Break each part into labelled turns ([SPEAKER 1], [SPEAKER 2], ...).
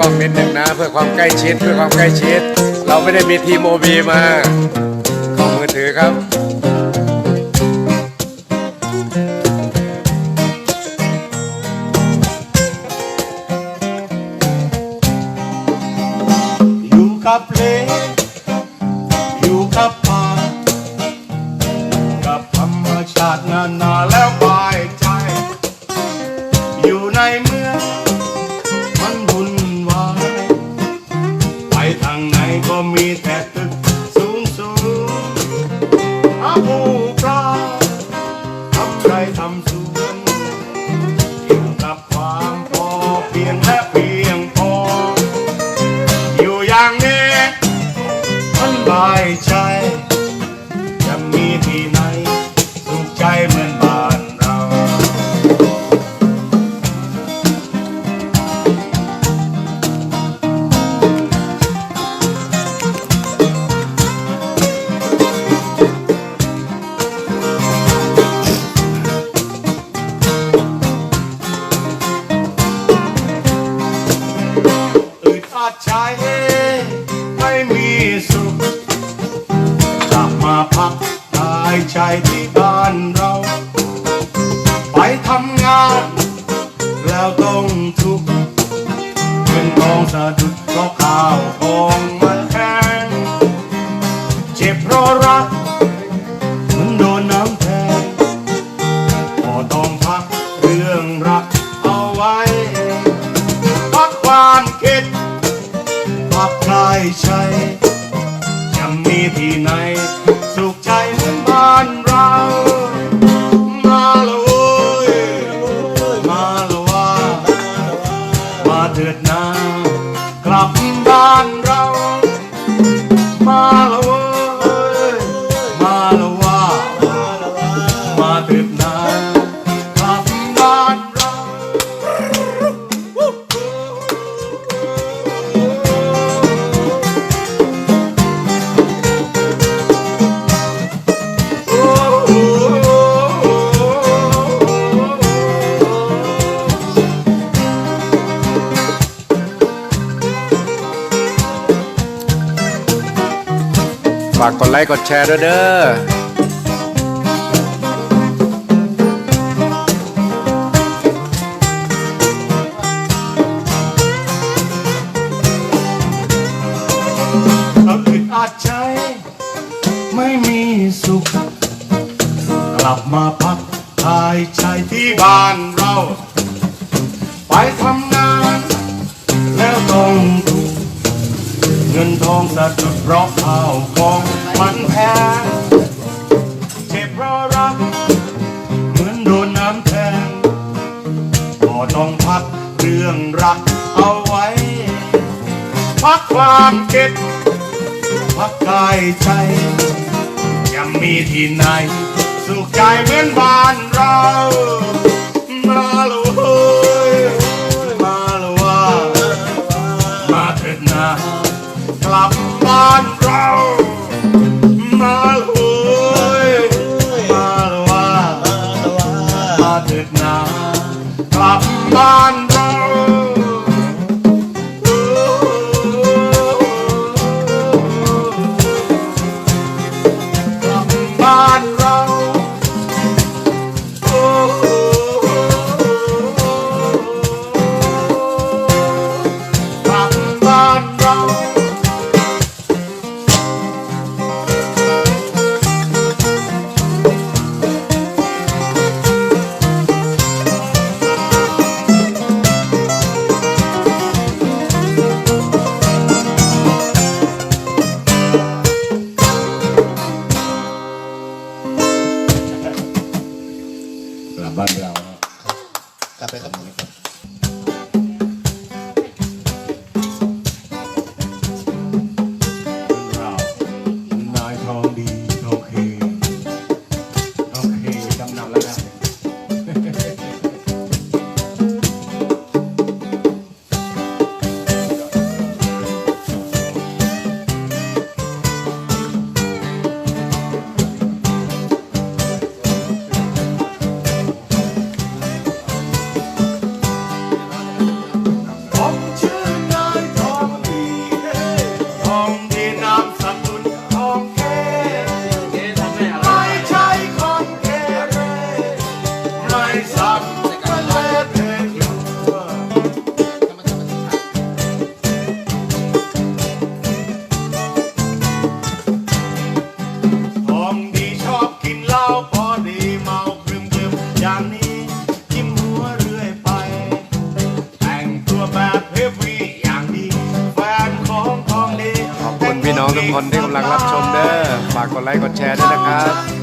[SPEAKER 1] กล้องนิดหนึ่งนะ เพื่อความใกล้ชิดเพื่อความใกล้ชิด เราไม่ได้มีทีมโอบีมา ของมือถือครับ
[SPEAKER 2] high. พักคลายชัยจะมีที่ไหน
[SPEAKER 1] ค์กดแชร์ด้วยเด้อ
[SPEAKER 2] เรอึดอดใจไม่มีสุข กลับมาพักทายใจที่บ้านเรา ไปทำงาน แล้วต้องดูเงินทองสะดุดเพราะ ความเจ็บพักกายใจ ยังมีที่ไหน สุขใจเหมือนบ้านเรามาลู ทุ
[SPEAKER 1] กคนที่กำลังรับชมเด้อ ฝากกดไลค์กดแชร์ด้วยนะครับ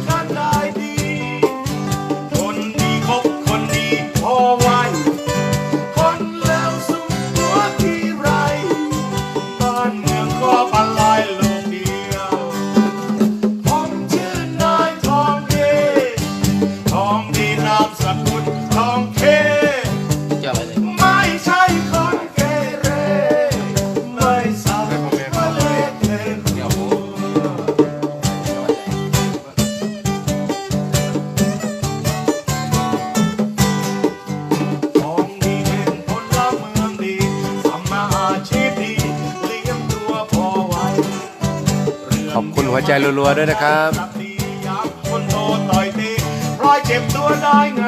[SPEAKER 2] รัว
[SPEAKER 1] ๆด้วยนะครับ
[SPEAKER 2] ร้อยเจ็บตัวได้ไง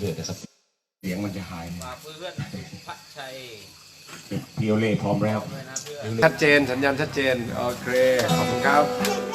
[SPEAKER 2] เรื่อยๆนะ
[SPEAKER 3] ครับ
[SPEAKER 2] เสียงมันจะหาย
[SPEAKER 4] ฝากเพื่อนพัชชัย
[SPEAKER 2] เพียวเล่พร้อมแล้ว
[SPEAKER 4] ด้วยนะเพื่อน
[SPEAKER 1] ชัดเจนสัญญาณชัดเจน โอเค ขอบคุณครับ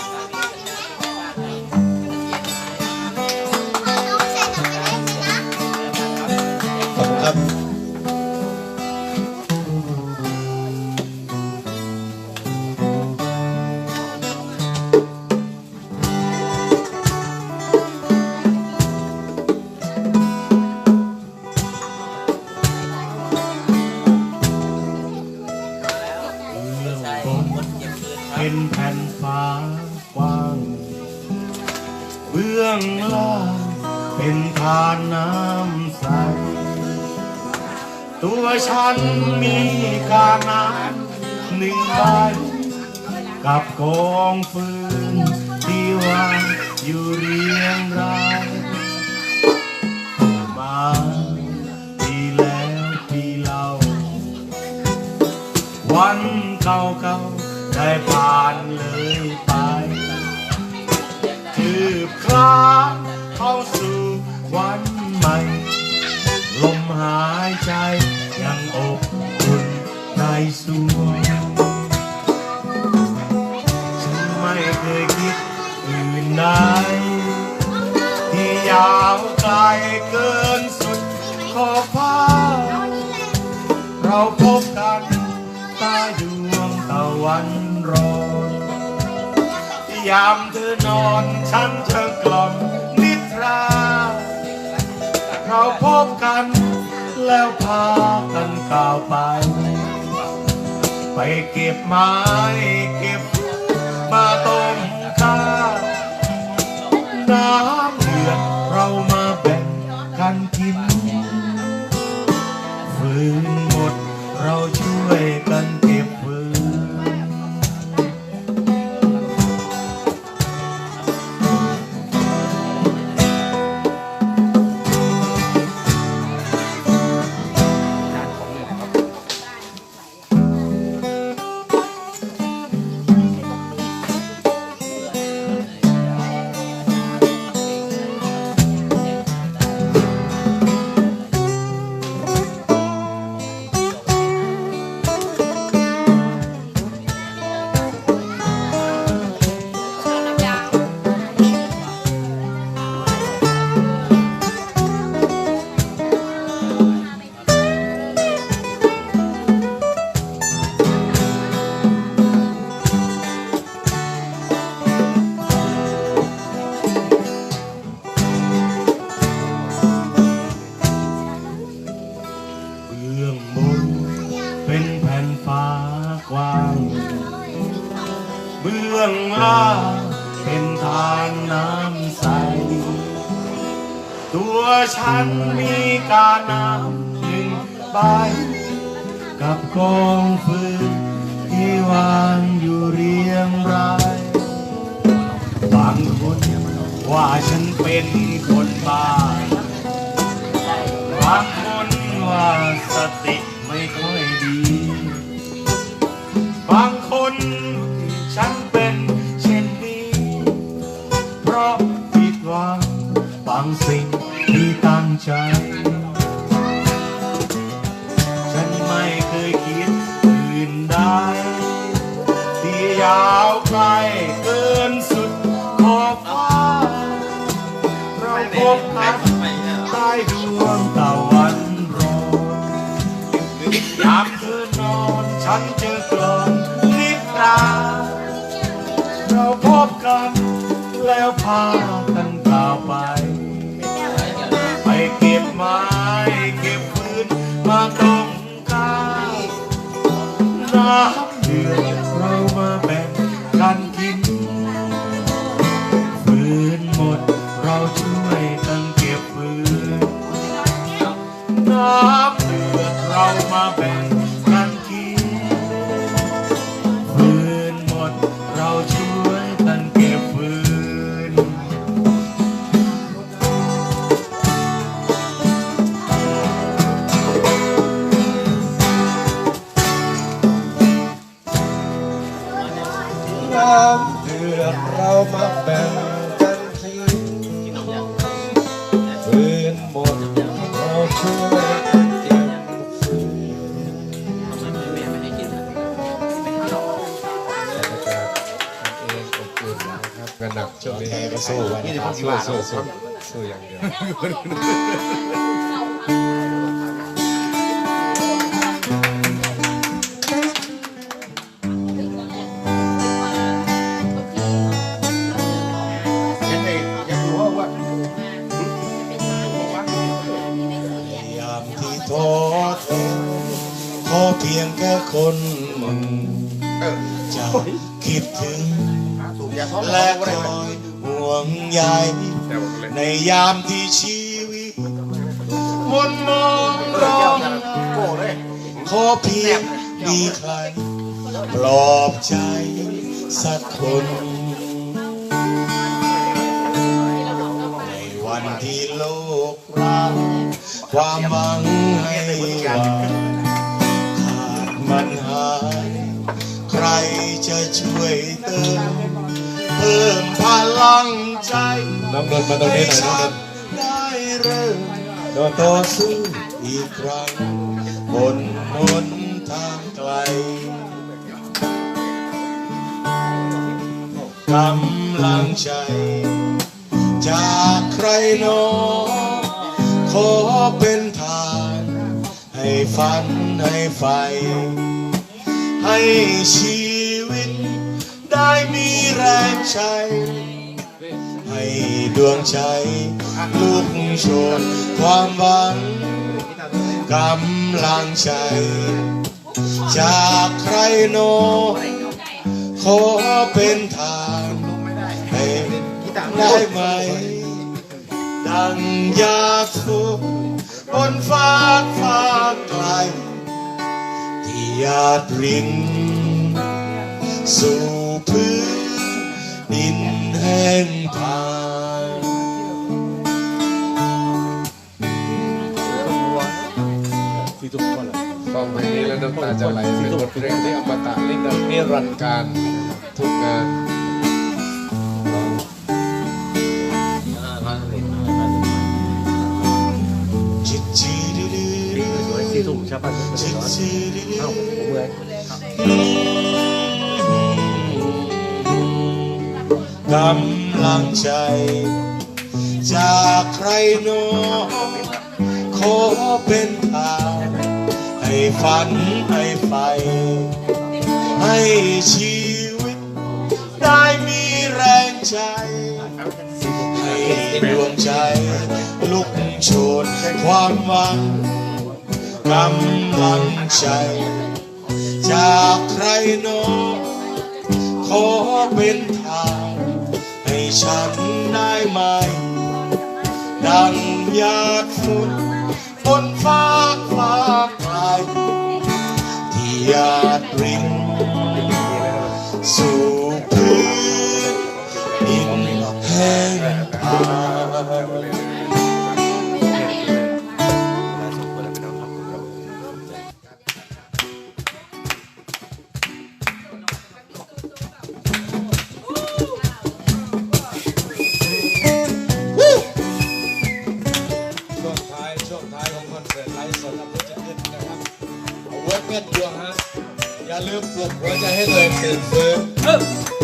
[SPEAKER 4] เบื้
[SPEAKER 2] องล่างเป็นทานน้ำใส ตัวฉันมีกาน้ำหนึ่งใบกับกองฟืนที่วางอยู่เรียงรายมาปีแล้วปีเล่าวันเก่าๆได้ผ่านเลยไป บคลานเข้าสู่วันใหม่ ลมหายใจยังอบอุ่นในสวงฉันไม่เคยคิดอื่นใดที่ยาวไกลเกินสุดขอบฟ้า เราพบกันใต้ดวงตะวันรอ ยามเธอนอนฉันเธอกล่อมนิทรา เราพบกัน แล้วพากันก้าวไป ไปเก็บไม้เก็บมาต้มข้าวน้ำเดือดเรามาแบ่งกันกินฟืนหมดเราช่วยกัน ฉันเป็นคนบ้าบางคนว่าสติไม่ค่อยดี บางคนฉันเป็นเช่นนี้ เพราะผิดหวังบางสิ่งที่ตั้งใจ ฉันไม่เคยคิดอื่นใดที่ยาวไกล เราพบกันใต้ดวงตะวันโรยยามคืนนอนฉันเจอกลอนนิทราเราพบกันแล้วพากันกล่าวไป ไปเก็บไม้เก็บฟืนมาตรงกลาง
[SPEAKER 1] ได้
[SPEAKER 2] เริ่มต่
[SPEAKER 1] อ
[SPEAKER 2] สู้อีกครั้งบนหนทางไกลกำลังใจ จากใครหนอ ขอเป็นทาน ให้ฝันให้ไฟ ให้ชีวิตได้มีแรงใจ ดวงใจลุกชนความหวังกำลังใจ จากใครโน ขอเป็นทางให้ได้ไหม ดังยากทุกบนฟ้าฟ้าไกลที่ยาดรินสู่พื้นำ
[SPEAKER 1] ตาจะไหลเป็นบทเพลงที่อมตะนิรันดร์นิรันการทุกงาน
[SPEAKER 2] จิตจีดื้อดื้อสี่ทุ่มใช่ปะจิตจีดื้อดื้อเมื่อกำลังใจ จากใครโนอขอเป็น้ฝันให้ไฝ่ให้ชีวิต ได้มีแรงใจ ให้ดวงใจ ลุกชนความหวังกำลังใจ จากใครโนขอเป็นทาง ให้ฉันได้ไหม ดังหยาดฝุ่นบนฟ้าาก
[SPEAKER 1] มา
[SPEAKER 3] ย
[SPEAKER 1] ที่หยาดรินสู่พื้นดินแห่งผา Now look, look, what the hell is
[SPEAKER 4] this, sir?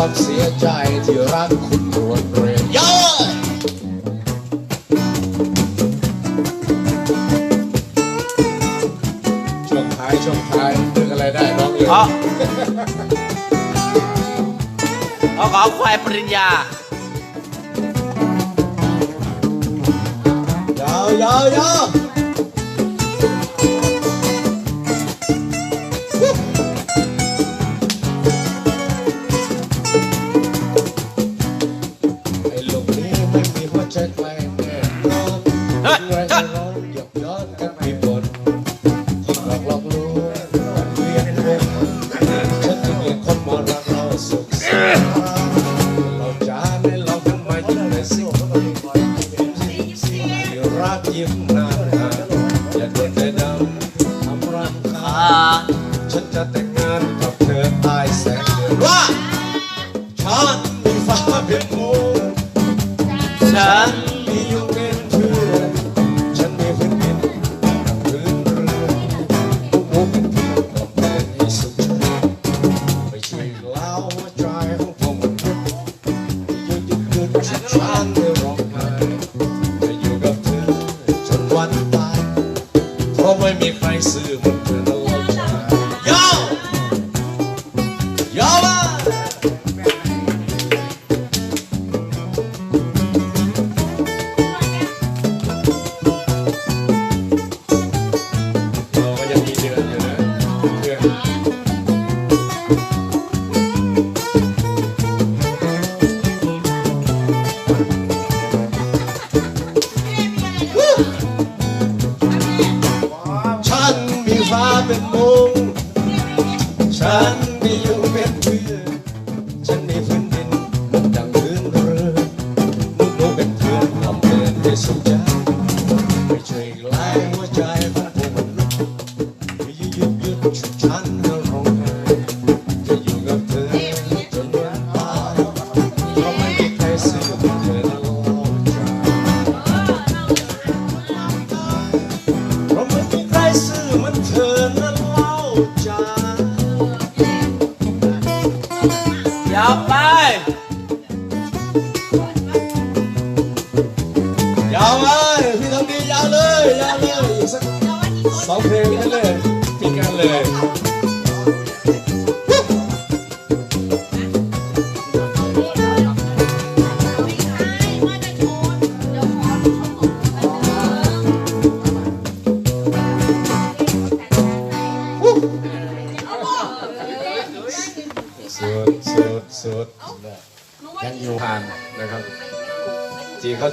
[SPEAKER 4] ้อ
[SPEAKER 1] งเสียใจที่รักคุณรวนเร็ยช่วงท้ายช่วงท้ายนึกอะไรได้ร้องเย
[SPEAKER 4] อะเอาขอควายปริญญาเยอะเยอะเยอะ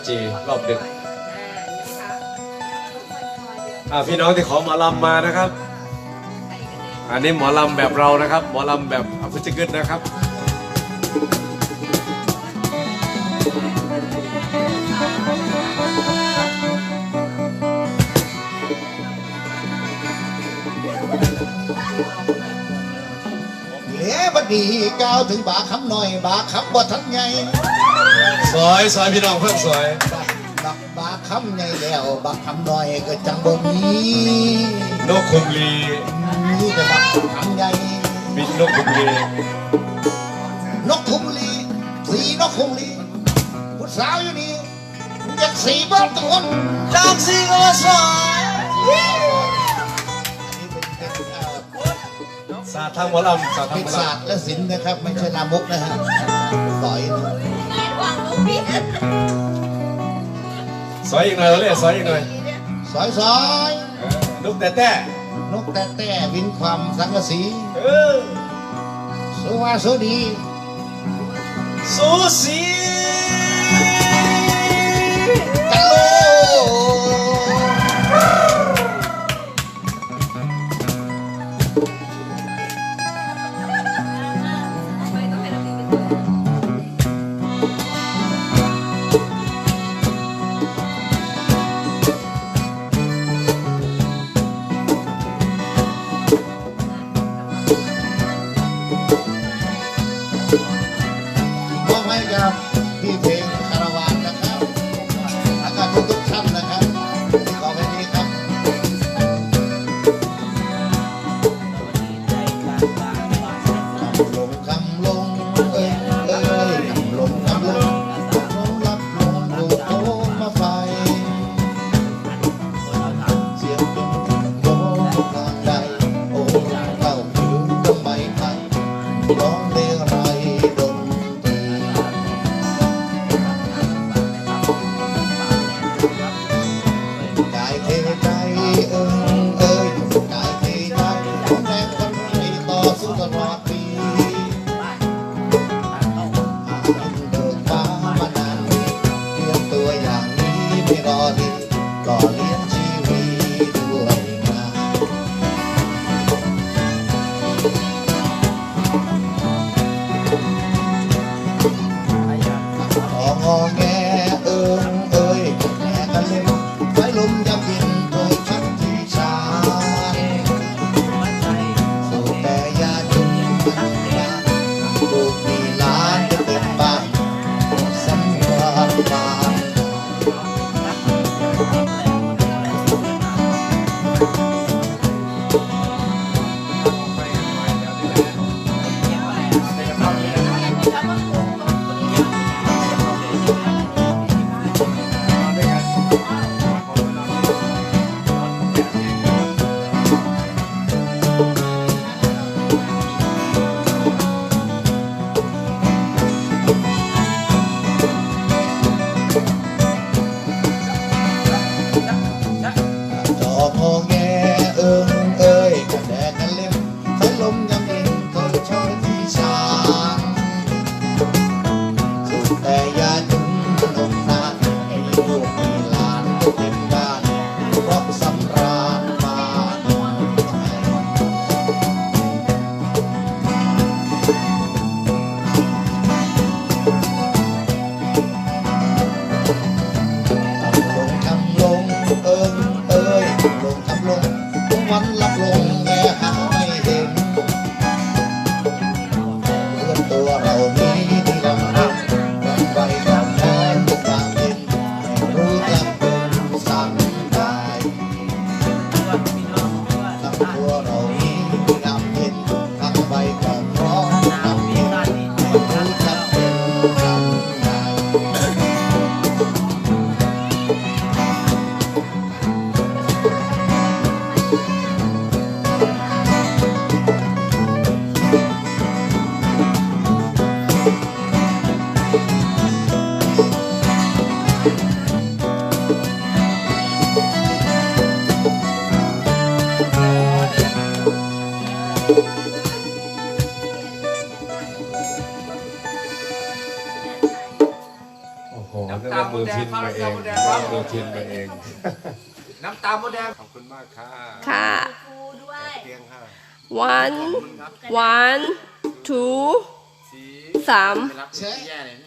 [SPEAKER 4] จีรอบดึกพี่น้องที่ขอหมอลำมานะครับ อันนี้หมอลำแบบเรานะครับ หมอลำแบบอัพจิกึดนะครับ
[SPEAKER 1] เลี้ยบดีก้าวถึงบาคำหน่อย บาคำบ่ทันไง
[SPEAKER 4] สวยสวยพี่น้องเพิ่มสวย
[SPEAKER 1] บักบักคำไงแล้วบักคำน้อยก็จังบ่มี
[SPEAKER 4] นกคุมลี
[SPEAKER 1] นี่ต่บักคำใหญ่
[SPEAKER 4] มีนกคุมลี
[SPEAKER 1] นกคุมลีสีนกคุมลีผู้สาวอยู่นี่อยากสีบ้านตะคน
[SPEAKER 4] ดางสีก็สวยศาสตร์ทางวอลล์ศสร์างวอ
[SPEAKER 1] ศาสตร์และศิลป์นะครับไม่ใช่นามุกนะฮะต่อยนะ
[SPEAKER 4] ซสอยอีกหน่อยเลยกสอยอีกหน่อย
[SPEAKER 1] สอยสอย
[SPEAKER 4] นกแต่แต่
[SPEAKER 1] นกแต่แต่วินความสังกะสีสว่สู้ดี
[SPEAKER 4] สู้สี
[SPEAKER 1] ดงขอ
[SPEAKER 5] บคุ
[SPEAKER 3] ณมากค่ะ
[SPEAKER 6] ค่ะ
[SPEAKER 4] ด้วย
[SPEAKER 3] เตียงค่ะ
[SPEAKER 6] one one two
[SPEAKER 4] สา
[SPEAKER 6] ม
[SPEAKER 4] แย่เลยเนี่ย